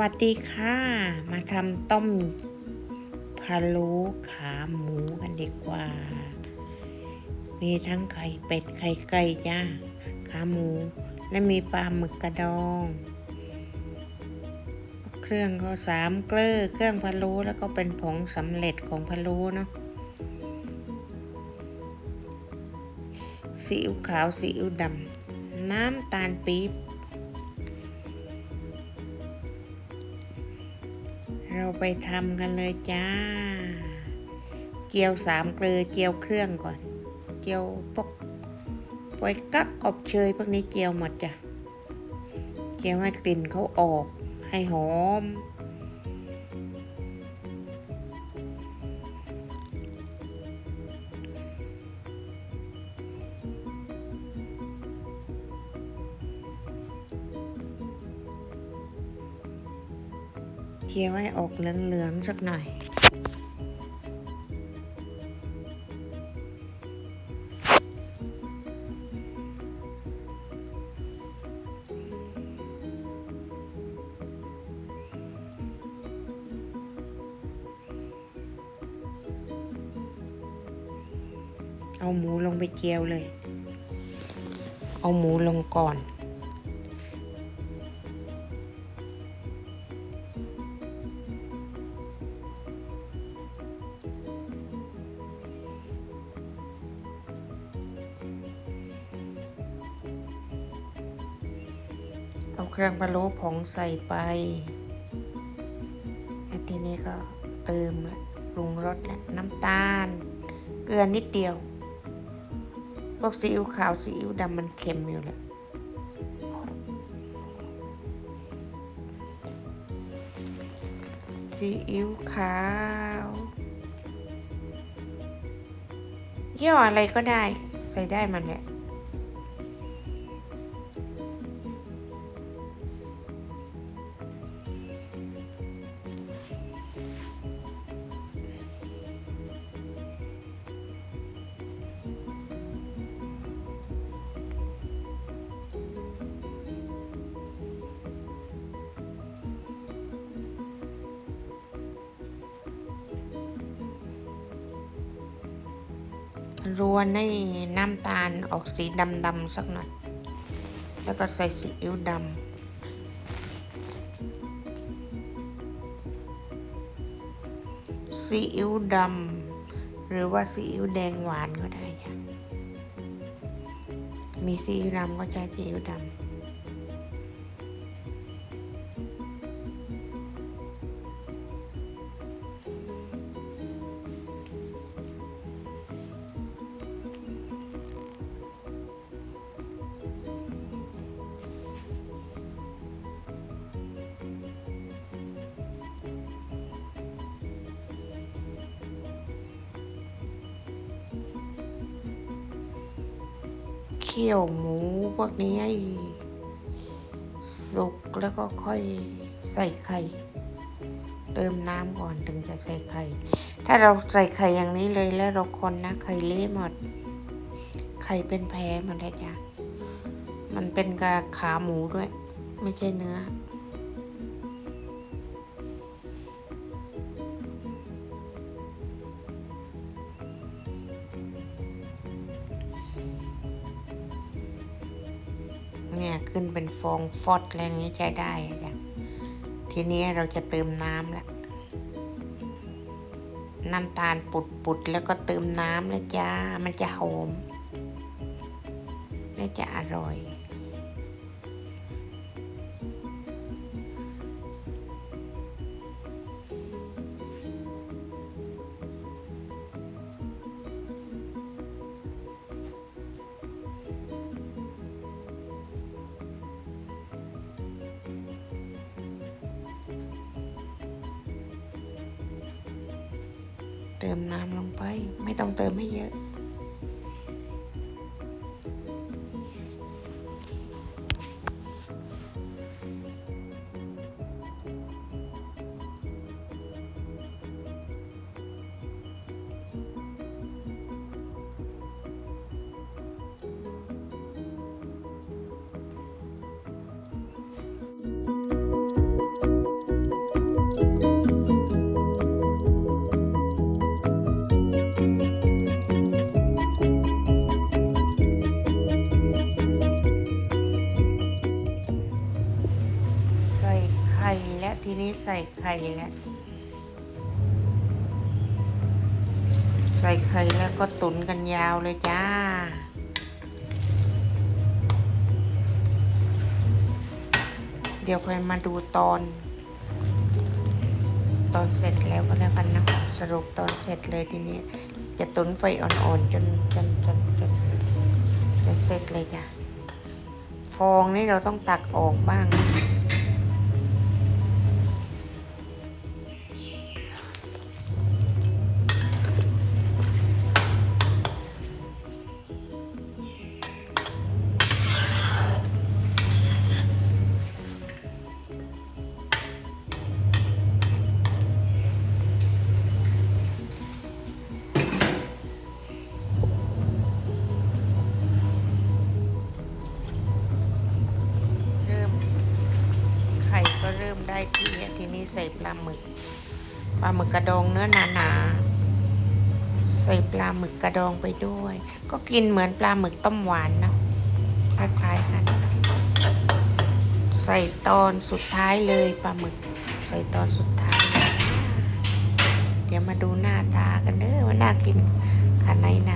วัสดีค่ะ มาทำต้มพะโล้ขาหมูกันดีกว่า มีทั้งไข่เป็ดไข่ไก่จ้าขาหมู และมีปลาหมึกกระดอง เครื่องก็สามเกลือเครื่องพะโล้แล้วก็เป็นผงสำเร็จของพะโล้เนาะซีอิ๊วขาวซีอิ๊วดำน้ำตาลปี๊บ เราไปทำกันเลยจ้า เจียวสามเกลือเจียวเครื่องก่อน เจียวพวกปวยกักอบเชยพวกนี้เจียวหมดจ้ะ เจียวให้กลิ่นเขาออกให้หอม เจียวให้ออกเหลืองๆสักหน่อย เอาหมูลงไปเจียวเลย เอาหมูลงก่อน เอาเครื่องพะโล้ผงใส่ไปทีนี้ก็เติมละปรุงรสและน้ำตาล เกลือนิดเดียว พวกซีอิ๊วขาวซีอิ๊วดำมันเค็มอยู่แล้วซีอิ๊วขาวยี่ห้ออะไรก็ได้ใส่ได้มันแหละ รวนให้น้ำตาลออกสีดำๆสักหน่อย แล้วก็ใส่ซีอิ๊วดำซีอิ๊วดำหรือว่าซีอิ๊วแดงหวานก็ได้ มีซีอิ๊วดำก็ใช้ซีอิ๊วดำ เคี่ยวหมูพวกนี้ให้สุกแล้วก็ค่อยใส่ไข่ เติมน้ำก่อนถึงจะใส่ไข่ ถ้าเราใส่ไข่อย่างนี้เลยแล้วเราคนนะไข่เละหมด ไข่เป็นแพ้หมดเลยจ้ะมันเป็นกาขาหมูด้วย ไม่ใช่เนื้อ เนี่ย ขึ้นเป็นฟองฟอดอะไรอย่างนี้ใช้ได้จ้ะทีนี้เราจะเติมน้ำแล้วน้ำตาลปุดปุดแล้วก็เติมน้ำแล้วจ้า มันจะหอม และจะอร่อย เติมน้ำลงไป ไม่ต้องเติมให้เยอะ ใส่ไข่แล้วใส่ไข่แล้วก็ตุนกันยาวเลยจ้า เดี๋ยวค่อยมาดูตอน ตอนเสร็จแล้วก็แล้วกันนะสรุปตอนเสร็จเลยทีนี้ จะตุนไฟอ่อนๆจนจนจนจนจะเสร็จเลยจ้ะ ฟองนี่เราต้องตักออกบ้างนะ ใส่ปลาหมึก ปลาหมึกกระดองเนื้อหนาๆ ใส่ปลาหมึกกระดองไปด้วย ก็กินเหมือนปลาหมึกต้มหวานนะคล้ายๆกัน ใส่ตอนสุดท้ายเลยปลาหมึก ใส่ตอนสุดท้ายเเดี๋ยวมาดูหน้าตากันเด้อว่าน่ากินขนาดไหน